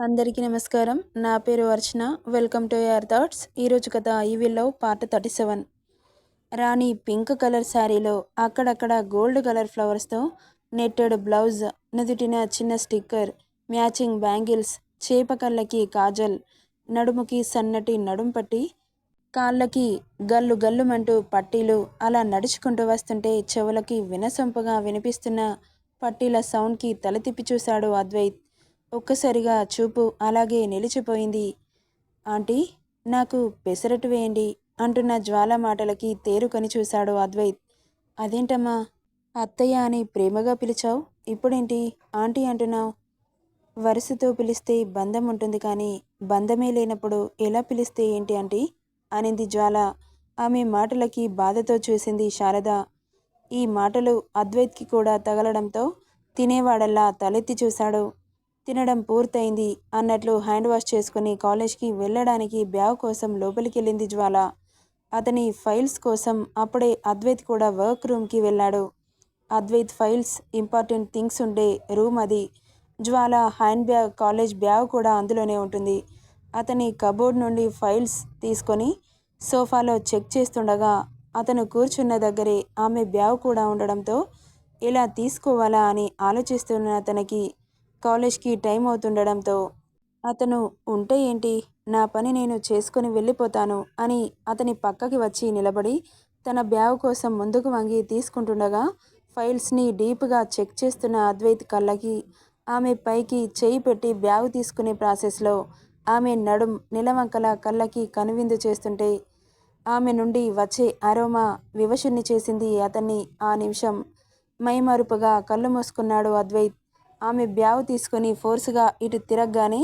అందరికీ నమస్కారం. నా పేరు Archana. Welcome to your thoughts. ఈరోజు కథ ఈవిలో part thirty seven. Rani pink colour శారీలో అక్కడక్కడ గోల్డ్ కలర్ ఫ్లవర్స్తో నెట్టెడ్ బ్లౌజ్ నుదుటిన చిన్న స్టిక్కర్ మ్యాచింగ్ బ్యాంగిల్స్ చేప కళ్ళకి కాజల్ నడుముకి సన్నటి నడుం పట్టి కాళ్ళకి గల్లు గల్లుమంటూ పట్టీలు అలా నడుచుకుంటూ వస్తుంటే చెవులకి వినసొంపుగా వినిపిస్తున్న పట్టీల సౌండ్కి తల తిప్పి చూశాడు అద్వైత్. ఒక్కసారిగా చూపు అలాగే నిలిచిపోయింది. ఆంటీ నాకు పెసరట్టు వేయండి అంటున్న జ్వాల మాటలకి తేరుకొని చూశాడు అద్వైత్. అదేంటమ్మా అత్తయ్య అని ప్రేమగా పిలిచావు? ఇప్పుడేంటి? ఆంటీ అంటున్నావు. వరుసతో పిలిస్తే బంధం ఉంటుంది కానీ బంధమే లేనప్పుడు ఎలా పిలిస్తే ఏంటి ఆంటీ? అనింది జ్వాల. ఆమె మాటలకి బాధతో చూసింది శారద. ఈ మాటలు అద్వైత్కి కూడా తగలడంతో తినేవాడల్లా తలెత్తి చూశాడు. తినడం పూర్తయింది అన్నట్లు హ్యాండ్ వాష్ చేసుకుని కాలేజ్కి వెళ్ళడానికి బ్యాగ్ కోసం లోపలికి వెళ్ళింది జ్వాల. అతని ఫైల్స్ కోసం అప్పుడే అద్వైత్ కూడా వర్క్ రూమ్కి వెళ్ళాడు. అద్వైత్ ఫైల్స్ ఇంపార్టెంట్ థింగ్స్ ఉండే రూమ్ అది. Jwala hand bag college bag కూడా అందులోనే ఉంటుంది. అతని కబోర్డ్ నుండి ఫైల్స్ తీసుకొని సోఫాలో చెక్ చేస్తుండగా అతను కూర్చున్న దగ్గరే ఆమె బ్యాగ్ కూడా ఉండడంతో ఇలా తీసుకోవాలా? అని ఆలోచిస్తున్న అతనికి కాలేజ్కి టైం అవుతుండడంతో అతను ఉంటే ఏంటి? నా పని నేను చేసుకుని వెళ్ళిపోతాను అని అతని పక్కకి వచ్చి నిలబడి తన బ్యాగ్ కోసం ముందుకు వంగి తీసుకుంటుండగా ఫైల్స్ని డీప్గా చెక్ చేస్తున్న అద్వైత్ కళ్ళకి ఆమె పైకి చేయి పెట్టి బ్యాగ్ తీసుకునే ప్రాసెస్లో ఆమె నడుం నిలవంకల కళ్ళకి కనువిందు చేస్తుంటే ఆమె నుండి వచ్చే అరోమా వివశుణ్ణి చేసింది అతన్ని ఆ నిమిషం మైమరుపుగా కళ్ళు మూసుకున్నాడు అద్వైత్. ఆమె బ్యావు తీసుకొని ఫోర్స్గా ఇటు తిరగగానే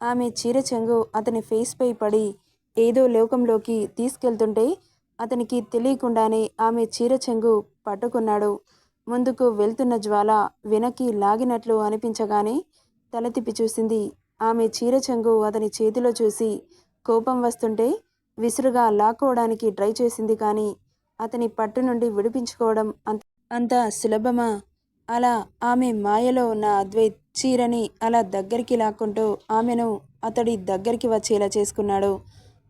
ఆమె చీర చెంగు అతని ఫేస్పై పడి ఏదో లోకంలోకి తీసుకెళ్తుంటే అతనికి తెలియకుండానే ఆమె చీర చెంగు పట్టుకున్నాడు. ముందుకు వెళ్తున్న జ్వాల వెనక్కి లాగినట్లు అనిపించగానే తల తిప్పి చూసింది. ఆమె చీర చెంగు అతని చేతిలో చూసి కోపం వస్తుంటే విసురుగా లాక్కోవడానికి ట్రై చేసింది కానీ అతని పట్టు నుండి విడిపించుకోవడం అంత అంత సులభమా? అలా ఆమె మాయలో ఉన్న అద్వైత్ చీరని అలా దగ్గరికి లాక్కుంటూ ఆమెను అతడి దగ్గరికి వచ్చేలా చేసుకున్నాడు.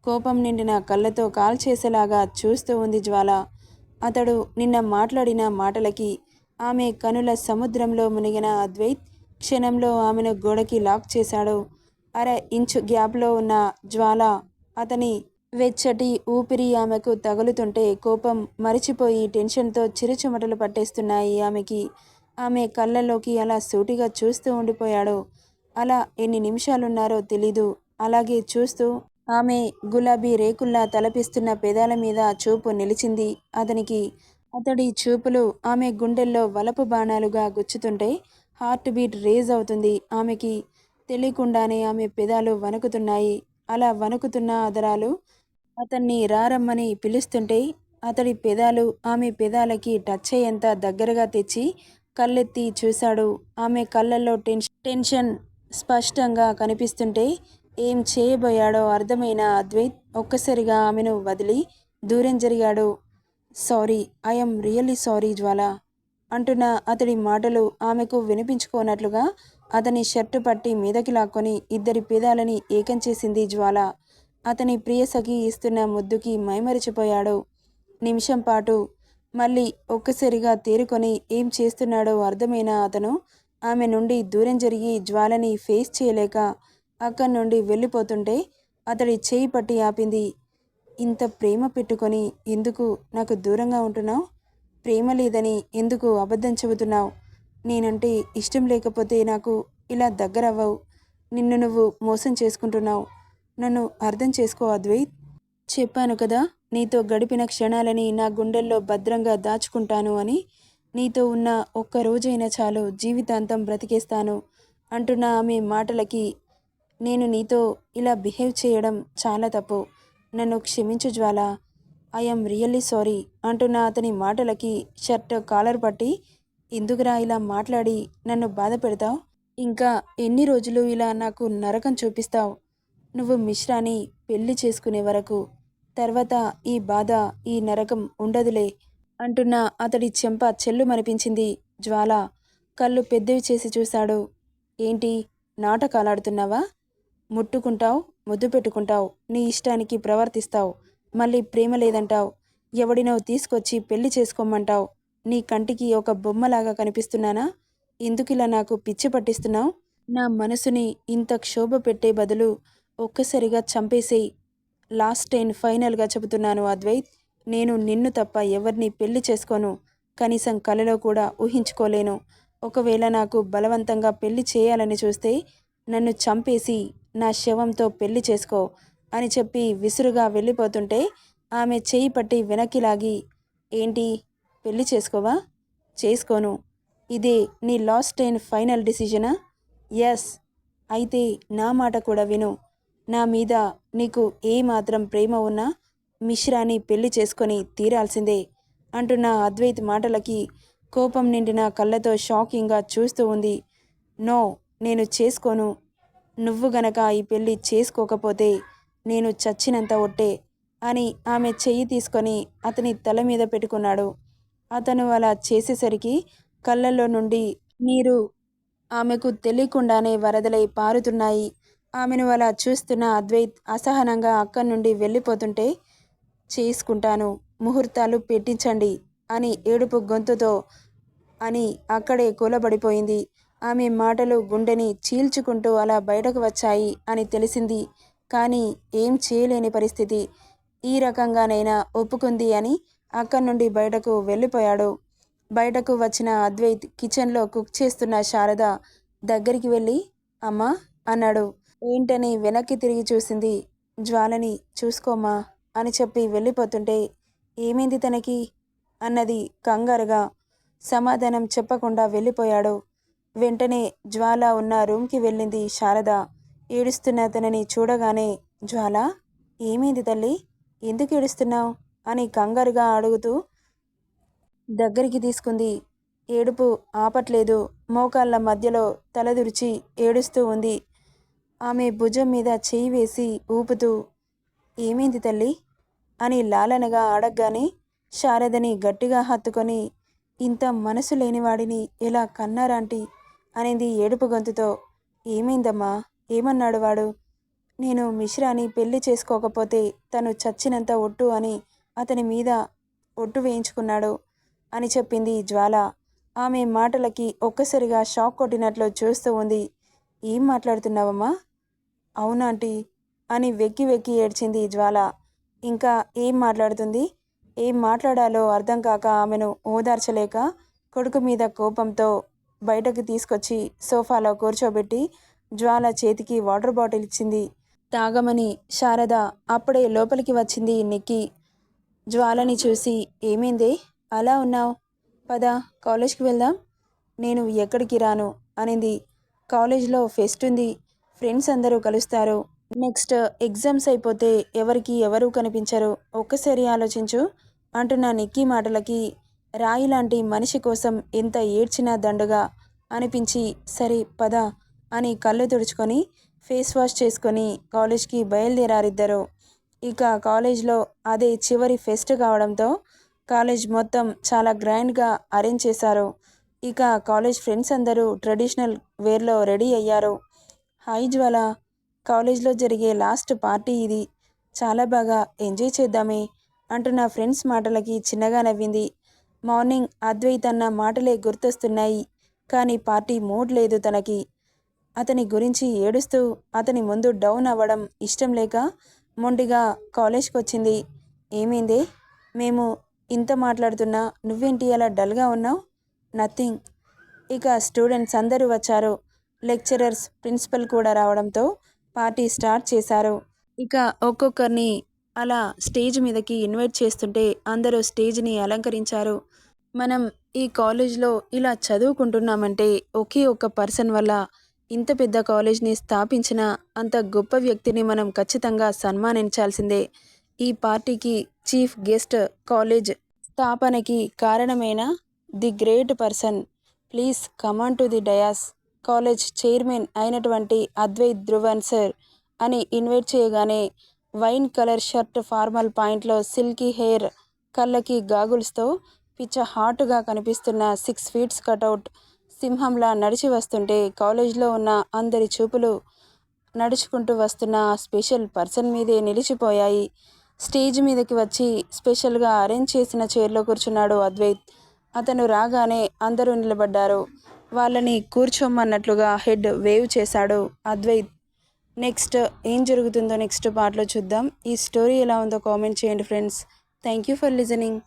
కోపం నిండిన కళ్ళతో కాల్ చేసేలాగా చూస్తూ ఉంది జ్వాల. అతడు నిన్న మాట్లాడిన మాటలకి ఆమె కనుల సముద్రంలో మునిగిన అద్వైత్ క్షణంలో ఆమెను గోడకి లాక్ చేశాడు. అర ఇంచు గ్యాప్లో ఉన్న జ్వాల అతని వెచ్చటి ఊపిరి ఆమెకు తగులుతుంటే కోపం మరిచిపోయి టెన్షన్తో చిరుచుమటలు పట్టేస్తున్నాయి ఆమెకి. ఆమె కళ్ళల్లోకి అలా సూటిగా చూస్తూ ఉండిపోయాడు. అలా ఎన్ని నిమిషాలున్నారో తెలీదు. అలాగే చూస్తూ ఆమె గులాబీ రేకుల్లా తలపిస్తున్న పెదాల మీద చూపు నిలిచింది. అతనికి అతడి చూపులు ఆమె గుండెల్లో వలపు బాణాలుగా గుచ్చుతుంటే హార్ట్ బీట్ రేజ్ అవుతుంది. ఆమెకి తెలియకుండానే ఆమె పెదాలు వణుకుతున్నాయి. అలా వణుకుతున్న అదరాలు అతన్ని రారమ్మని పిలుస్తుంటే అతడి పెదాలు ఆమె పెదాలకి టచ్ అయ్యేంత దగ్గరగా తెచ్చి కళ్ళెత్తి చూశాడు. ఆమె కళ్ళల్లో టెన్షన్ టెన్షన్ స్పష్టంగా కనిపిస్తుంటే ఏం చేయబోయాడో అర్థమైన అద్వైత్ ఒక్కసారిగా ఆమెను వదిలి దూరం జరిగాడు. Sorry I'm really sorry Jwala అంటున్న అతడి మాటలు ఆమెకు వినిపించుకోనట్లుగా అతని షర్టు పట్టి మీదకి లాక్కొని ఇద్దరి పేదాలని ఏకం చేసింది జ్వాల. అతని ప్రియసఖి ఇస్తున్న ముద్దుకి మైమరిచిపోయాడు. నిమిషం పాటు మళ్ళీ ఒక్కసారిగా తేరుకొని ఏం చేస్తున్నాడో అర్థమైన అతను ఆమె నుండి దూరం జరిగి జ్వాలని ఫేస్ చేయలేక అక్కడి నుండి వెళ్ళిపోతుంటే అతడి చేయి పట్టి ఆపింది. ఇంత ప్రేమ పెట్టుకొని ఎందుకు నాకు దూరంగా ఉంటున్నావు? ప్రేమ లేదని ఎందుకు అబద్ధం చెబుతున్నావు? నేనంటే ఇష్టం లేకపోతే నాకు ఇలా దగ్గరవ్వవు. నిన్ను నువ్వు మోసం చేసుకుంటున్నావు. నన్ను అర్థం చేసుకో అద్వైత్. చెప్పాను కదా నీతో గడిపిన క్షణాలని నా గుండెల్లో భద్రంగా దాచుకుంటాను అని నీతో ఉన్న ఒక్క రోజైనా చాలు జీవితాంతం బ్రతికేస్తాను అంటున్న ఆమె మాటలకి నేను నీతో ఇలా బిహేవ్ చేయడం చాలా తప్పు. నన్ను క్షమించు జ్వాల. ఐఎమ్ రియల్లీ సారీ అంటున్న అతని మాటలకి షర్ట్ కాలర్ పట్టి ఎందుకురా ఇలా మాట్లాడి నన్ను బాధ పెడతావు? ఇంకా ఎన్ని రోజులు ఇలా నాకు నరకం చూపిస్తావు? నువ్వు మిశ్రాని పెళ్ళి చేసుకునే వరకు తర్వాత ఈ బాధ ఈ నరకం ఉండదులే అంటున్న అతడి చెంప చెల్లు మనిపించింది జ్వాల. కళ్ళు పెద్దవి చేసి చూశాడు. ఏంటి? నాటకాలాడుతున్నావా? ముట్టుకుంటావు ముద్దు పెట్టుకుంటావు నీ ఇష్టానికి ప్రవర్తిస్తావు మళ్ళీ ప్రేమ లేదంటావు ఎవడినో తీసుకొచ్చి పెళ్ళి చేసుకోమంటావు నీ కంటికి ఒక బొమ్మలాగా కనిపిస్తున్నానా? ఇందుకిలా నాకు పిచ్చి పట్టిస్తున్నావు? నా మనసుని ఇంత క్షోభ పెట్టే బదులు ఒక్కసారిగా చంపేసేయి లాస్ట్ అండ్ ఫైనల్గా చెబుతున్నాను అద్వైత్ నేను నిన్ను తప్ప ఎవరిని పెళ్ళి చేసుకోను కనీసం కలలో కూడా ఊహించుకోలేను. ఒకవేళ నాకు బలవంతంగా పెళ్ళి చేయాలని చూస్తే నన్ను చంపేసి నా శవంతో పెళ్ళి చేసుకో అని చెప్పి విసురుగా వెళ్ళిపోతుంటే ఆమె చేయి పట్టి వెనక్కి లాగి ఏంటి పెళ్ళి చేసుకోవా? చేసుకోను. ఇదే నీ లాస్ట్ అండ్ ఫైనల్ డిసిజనా? ఎస్ అయితే నా మాట కూడా విను. నా మీద నీకు ఏ మాత్రం ప్రేమ ఉన్నా మిశ్రాని పెళ్ళి చేసుకొని తీరాల్సిందే అంటున్న అద్వైత్ మాటలకి కోపం నిండిన కళ్ళతో షాకింగ్గా చూస్తూ ఉంది. నో నేను చేసుకోను. నువ్వు గనక ఈ పెళ్ళి చేసుకోకపోతే నేను చచ్చినంత ఒట్టే అని ఆమె చెయ్యి తీసుకొని అతని తల మీద పెట్టుకున్నాడు. అతను అలా చేసేసరికి కళ్ళల్లో నుండి నీరు ఆమెకు తెలియకుండానే వరదలై పారుతున్నాయి. ఆమెను అలా చూస్తున్న అద్వైత్ అసహనంగా అక్కడి నుండి వెళ్ళిపోతుంటే చేసుకుంటాను ముహూర్తాలు పెట్టించండి అని ఏడుపు గొంతుతో అని అక్కడే కూలబడిపోయింది. ఆమె మాటలు గుండెని చీల్చుకుంటూ అలా బయటకు వచ్చాయి అని తెలిసింది. కానీ ఏం చేయలేని పరిస్థితి. ఈ రకంగానైనా ఒప్పుకుంది అని అక్కడి నుండి బయటకు వెళ్ళిపోయాడు. బయటకు వచ్చిన అద్వైత్ కిచెన్లో కుక్ చేస్తున్న శారద దగ్గరికి వెళ్ళి అమ్మా అన్నాడు. ఏంటని వెనక్కి తిరిగి చూసింది జ్వాలని చూసుకోమా అని చెప్పి వెళ్ళిపోతుంటే ఏమైంది తనకి అన్నది కంగారుగా సమాధానం చెప్పకుండా వెళ్ళిపోయాడు. వెంటనే జ్వాల ఉన్న రూమ్కి వెళ్ళింది శారద. ఏడుస్తున్న తనని చూడగానే జ్వాల ఏమైంది తల్లి? ఎందుకు ఏడుస్తున్నావు? అని కంగారుగా అడుగుతూ దగ్గరికి తీసుకుంది. ఏడుపు ఆపట్లేదు. మోకాళ్ళ మధ్యలో తలదురిచి ఏడుస్తూ ఉంది. ఆమె భుజం మీద చేయి వేసి ఊపుతూ ఏమైంది తల్లి? అని లాలనగా అడగగానే శారదని గట్టిగా హత్తుకొని ఇంత మనసు లేనివాడిని ఎలా కన్నారాంటి? అనేది ఏడుపు గొంతుతో. ఏమైందమ్మా? ఏమన్నాడు వాడు? నేను మిశ్రాని పెళ్ళి చేసుకోకపోతే తను చచ్చినంత ఒట్టు అని అతని మీద ఒట్టు వేయించుకున్నాడు అని చెప్పింది జ్వాల. ఆమె మాటలకి ఒక్కసారిగా షాక్ కొట్టినట్లు చూస్తూ ఉంది. ఏం మాట్లాడుతున్నావమ్మా? అవునాంటీ అని వెక్కి వెక్కి ఏడ్చింది జ్వాల. ఇంకా ఏం మాట్లాడుతుంది? ఏం మాట్లాడాలో అర్థం కాక ఆమెను ఓదార్చలేక కొడుకు మీద కోపంతో బయటకు తీసుకొచ్చి సోఫాలో కూర్చోబెట్టి జ్వాల చేతికి వాటర్ బాటిల్ ఇచ్చింది. తాగమని శారద అప్పుడే లోపలికి వచ్చింది నిక్కి. జ్వాలని చూసి ఏమైంది? అలా ఉన్నావు? పద కాలేజ్కి వెళ్దాం. నేను ఎక్కడికి రాను? అనింది. కాలేజ్లో ఫెస్ట్ ఉంది. ఫ్రెండ్స్ అందరూ కలుస్తారు. నెక్స్ట్ ఎగ్జామ్స్ అయిపోతే ఎవరికి ఎవరు కనిపించరు? ఒక్కసారి ఆలోచించు. అంటున్న నిక్కీ మాటలకి రాయి లాంటి మనిషి కోసం ఎంత ఏడ్చినా దండుగా అనిపించి సరే పద అని కళ్ళు తుడుచుకొని ఫేస్ వాష్ చేసుకొని కాలేజ్కి బయలుదేరారిద్దరు. ఇక కాలేజ్లో అదే చివరి ఫెస్ట్ కావడంతో కాలేజ్ మొత్తం చాలా గ్రాండ్గా అరేంజ్ చేశారు. ఇక కాలేజ్ ఫ్రెండ్స్ అందరూ ట్రెడిషనల్ వేర్లో రెడీ అయ్యారు. హాయ్ జ్వాల. కాలేజ్లో జరిగే లాస్ట్ పార్టీ ఇది. చాలా బాగా ఎంజాయ్ చేద్దామే అంటున్న ఫ్రెండ్స్ మాటలకి చిన్నగా నవ్వింది. మార్నింగ్ అద్వైత్ అన్న మాటలే గుర్తొస్తున్నాయి. కానీ పార్టీ మూడ్ లేదు తనకి. అతని గురించి ఏడుస్తూ అతని ముందు డౌన్ అవ్వడం ఇష్టం లేక మొండిగా కాలేజ్కి వచ్చింది ఏమైంది? మేము ఇంత మాట్లాడుతున్నా నువ్వేంటి అలా డల్గా ఉన్నావు? నథింగ్. ఇక స్టూడెంట్స్ అందరూ వచ్చారు. లెక్చరర్స్ ప్రిన్సిపల్ కూడా రావడంతో పార్టీ స్టార్ట్ చేశారు. ఇక ఒక్కొక్కరిని అలా స్టేజ్ మీదకి ఇన్వైట్ చేస్తుంటే అందరూ స్టేజ్ని అలంకరించారు. మనం ఈ కాలేజ్లో ఇలా చదువుకుంటున్నామంటే ఒకే ఒక్క పర్సన్ వల్ల ఇంత పెద్ద కాలేజ్ని స్థాపించిన అంత గొప్ప వ్యక్తిని మనం ఖచ్చితంగా సన్మానించాల్సిందే. ఈ పార్టీకి చీఫ్ గెస్ట్ కాలేజ్ స్థాపనకి కారణమైన the great person. Please come on to the dais. College chairman అయినటువంటి అద్వైత్ ధ్రువన్ సార్ అని ఇన్వైట్ చేయగానే వైన్ కలర్ షర్ట్ ఫార్మల్ పాయింట్లో సిల్కీ హెయిర్ కళ్ళకి గాగుల్స్తో పిచ్చ హాట్గా కనిపిస్తున్న సిక్స్ ఫీట్స్ కటౌట్ సింహంలా నడిచి వస్తుంటే కాలేజ్లో ఉన్న అందరి చూపులు నడుచుకుంటూ వస్తున్న ఆ స్పెషల్ పర్సన్ మీదే నిలిచిపోయాయి. స్టేజ్ మీదకి వచ్చి స్పెషల్గా అరేంజ్ చేసిన చైర్లో కూర్చున్నాడు అద్వైత్. అతను రాగానే అందరూ నిలబడ్డారు. వాళ్ళని కూర్చోమన్నట్లుగా హెడ్ వేవ్ చేశాడు అద్వైత్. నెక్స్ట్ ఏం జరుగుతుందో నెక్స్ట్ పార్ట్లో చూద్దాం. ఈ స్టోరీ ఎలా ఉందో కామెంట్ చేయండి friends. Thank you for listening.